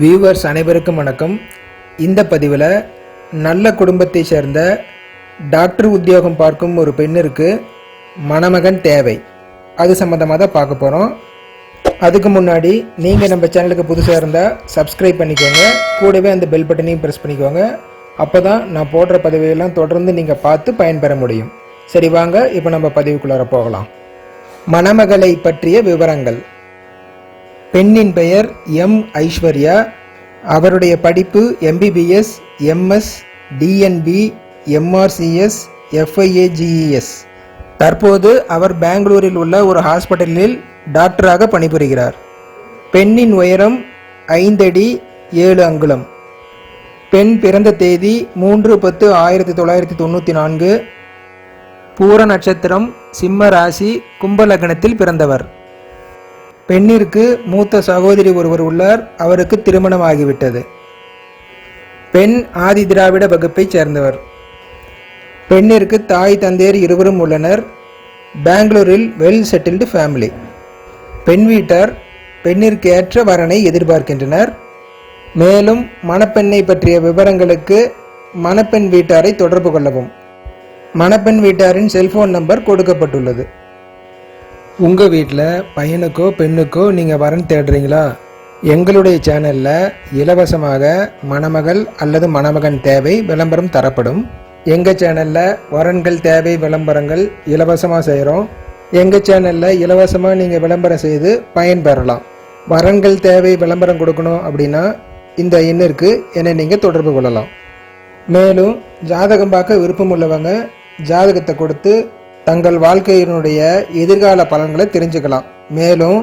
Viewers அனைவருக்கும் வணக்கம். இந்த பதிவில் நல்ல குடும்பத்தை சேர்ந்த டாக்டர் உத்தியோகம் பார்க்கும் ஒரு பெண்ணிற்கு மணமகன் தேவை. அது சம்மந்தமாக தான் பார்க்க போகிறோம் அதுக்கு முன்னாடி நீங்கள் நம்ம சேனலுக்கு புதுசாக இருந்தால் சப்ஸ்கிரைப் பண்ணிக்கோங்க. கூடவே அந்த பெல் பட்டனையும் ப்ரெஸ் பண்ணிக்கோங்க. அப்போ தான் நான் போடுற பதவியெல்லாம் தொடர்ந்து நீங்கள் பார்த்து பயன்பெற முடியும். சரி வாங்க இப்போ நம்ம பதிவுக்குள்ளார போகலாம். மணமகளை பற்றிய விவரங்கள். பெண்ணின் பெயர் எம் ஐஸ்வர்யா. அவருடைய படிப்பு MBBS MS DNB MRCS FIAGES தற்போது அவர் பெங்களூரில் உள்ள ஒரு ஹாஸ்பிட்டலில் டாக்டராக பணிபுரிகிறார். பெண்ணின் உயரம் ஐந்தடி ஏழு அங்குலம். பெண் பிறந்த தேதி மூன்று பத்து ஆயிரத்தி தொள்ளாயிரத்தி தொண்ணூற்றி நான்கு. பூர நட்சத்திரம் சிம்ம ராசி கும்பலக்னத்தில் பிறந்தவர். பெண்ணிற்கு மூத்த சகோதரி ஒருவர் உள்ளார். அவருக்கு திருமணமாகிவிட்டது. பெண் ஆதி திராவிட வகுப்பைச் சேர்ந்தவர். பெண்ணிற்கு தாய் தந்தையர் இருவரும் உள்ளனர். பெங்களூரில் வெல் செட்டில்டு ஃபேமிலி. பெண் வீட்டார் பெண்ணிற்கு ஏற்ற வரனை எதிர்பார்க்கின்றனர். மேலும் மணப்பெண்ணை பற்றிய விவரங்களுக்கு மணப்பெண் வீட்டாரை தொடர்பு கொள்ளவும். மணப்பெண் வீட்டாரின் செல்போன் நம்பர் கொடுக்கப்பட்டுள்ளது. உங்கள் வீட்டில் பையனுக்கோ பெண்ணுக்கோ நீங்கள் வரன் தேடுறீங்களா? எங்களுடைய சேனலில் இலவசமாக மணமகள் அல்லது மணமகன் தேவை விளம்பரம் தரப்படும். எங்கள் சேனலில் வரன்கள் தேவை விளம்பரங்கள் இலவசமாக செய்கிறோம் எங்கள் சேனலில் இலவசமாக நீங்கள் விளம்பரம் செய்து பயன்பெறலாம் வரன்கள் தேவை விளம்பரம் கொடுக்கணும் அப்படின்னா இந்த எண்ணிற்கு என்னை நீங்கள் தொடர்பு கொள்ளலாம். மேலும் ஜாதகம் பார்க்க விருப்பம் உள்ளவங்க ஜாதகத்தை கொடுத்து தங்கள் வாழ்க்கையினுடைய எதிர்கால பலன்களை தெரிஞ்சுக்கலாம். மேலும்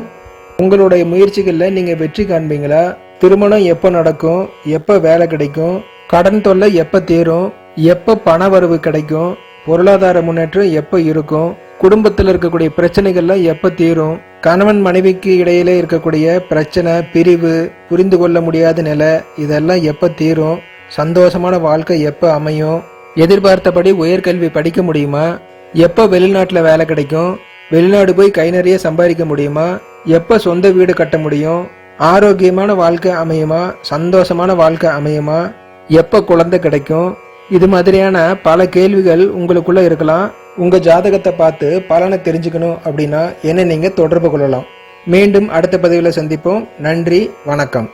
உங்களுடைய முயற்சிகளில் நீங்கள் வெற்றி காண்பீங்களா? திருமணம் எப்போ நடக்கும்? எப்போ வேலை கிடைக்கும்? கடன் தொல்லை எப்போ தீரும்? எப்போ பண வரவு கிடைக்கும்? பொருளாதார முன்னேற்றம் எப்போ இருக்கும்? குடும்பத்தில் இருக்கக்கூடிய பிரச்சனைகள்லாம் எப்போ தீரும்? கணவன் மனைவிக்கு இடையிலே இருக்கக்கூடிய பிரச்சனை பிரிவு புரிந்து கொள்ள முடியாத நிலை இதெல்லாம் எப்போ தீரும்? சந்தோஷமான வாழ்க்கை எப்போ அமையும்? எதிர்பார்த்தபடி உயர்கல்வி படிக்க முடியுமா? எப்போ வெளிநாட்டில் வேலை கிடைக்கும்? வெளிநாடு போய் கை நிறைய சம்பாதிக்க முடியுமா? எப்போ சொந்த வீடு கட்ட முடியும்? ஆரோக்கியமான வாழ்க்கை அமையுமா? சந்தோஷமான வாழ்க்கை அமையுமா? எப்போ குழந்தை கிடைக்கும்? இது மாதிரியான பல கேள்விகள் உங்களுக்குள்ள இருக்கலாம். உங்கள் ஜாதகத்தை பார்த்து பலனை தெரிஞ்சுக்கணும் அப்படின்னா என்ன நீங்கள் தொடர்பு கொள்ளலாம். மீண்டும் அடுத்த பதிவில் சந்திப்போம். நன்றி வணக்கம்.